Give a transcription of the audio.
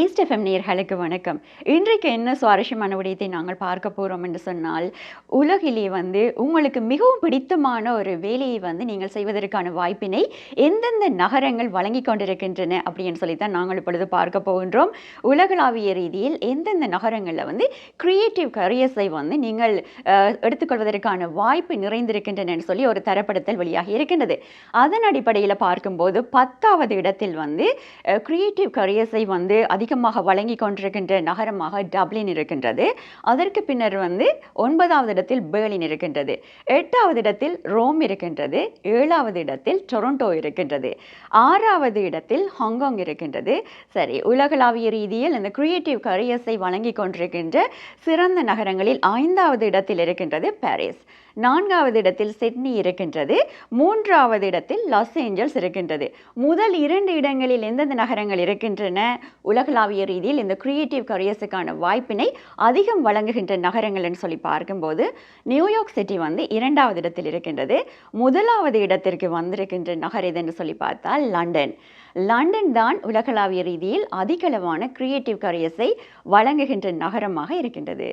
East FM நேயர்களுக்கு வணக்கம். இன்றைக்கு என்ன சுவாரஸ்யமான விடயத்தை நாங்கள் பார்க்க போகிறோம் என்று சொன்னால் உலகிலே வந்து உங்களுக்கு மிகவும் பிடித்தமான ஒரு வேலையை வந்து நீங்கள் செய்வதற்கான வாய்ப்பினை எந்தெந்த நகரங்கள் வழங்கி கொண்டிருக்கின்றன அப்படின்னு சொல்லித்தான் நாங்கள் இப்பொழுது பார்க்க போகின்றோம். உலகளாவிய ரீதியில் எந்தெந்த நகரங்களில் வந்து கிரியேட்டிவ் கரியர்ஸை வந்து நீங்கள் எடுத்துக்கொள்வதற்கான வாய்ப்பு நிறைந்திருக்கின்றன சொல்லி ஒரு தரப்படுத்தல் வழியாக இருக்கின்றது. அதன் அடிப்படையில் பார்க்கும்போது பத்தாவது இடத்தில் வந்து கிரியேட்டிவ் கரியர்ஸை வந்து அதிகமாக வழங்கி கொண்டிருக்கின்ற நகரமாக டப்ளின் இருக்கின்றது. அதற்கு பின்னர் வந்து ஒன்பதாவது இடத்தில் பேர்லின் இருக்கின்றது. எட்டாவது இடத்தில் ரோம் இருக்கின்றது. ஏழாவது இடத்தில் டொரண்டோ இருக்கின்றது. ஆறாவது இடத்தில் ஹாங்காங் இருக்கின்றது. சரி உலகளாவிய ரீதியில் இந்த கிரியேட்டிவ் கரியர்ஸை வழங்கி கொண்டிருக்கின்ற சிறந்த நகரங்களில் ஐந்தாவது இடத்தில் இருக்கின்றது பாரிஸ். நான்காவது இடத்தில் சிட்னி இருக்கின்றது. மூன்றாவது இடத்தில் லாஸ் ஏஞ்சல்ஸ் இருக்கின்றது. முதல் இரண்டு இடங்களில் எந்தெந்த நகரங்கள் இருக்கின்றன? உலக உலகளாவிய ரீதியில் இந்த கிரியேட்டிவ் கரியர்ஸுக்கான வாய்ப்பினை அதிகம் வழங்குகின்ற நகரங்கள்னு சொல்லி பார்க்கும்போது நியூயார்க் சிட்டி வந்து இரண்டாவது இடத்தில் இருக்கின்றது. முதலாவது இடத்திற்கு வந்திருக்கின்ற நகர் எதுன்னு சொல்லி பார்த்தால் லண்டன் லண்டன் தான் உலகளாவிய ரீதியில் அதிகளவான கிரியேட்டிவ் கரியர்ஸை வழங்குகின்ற நகரமாக இருக்கின்றது.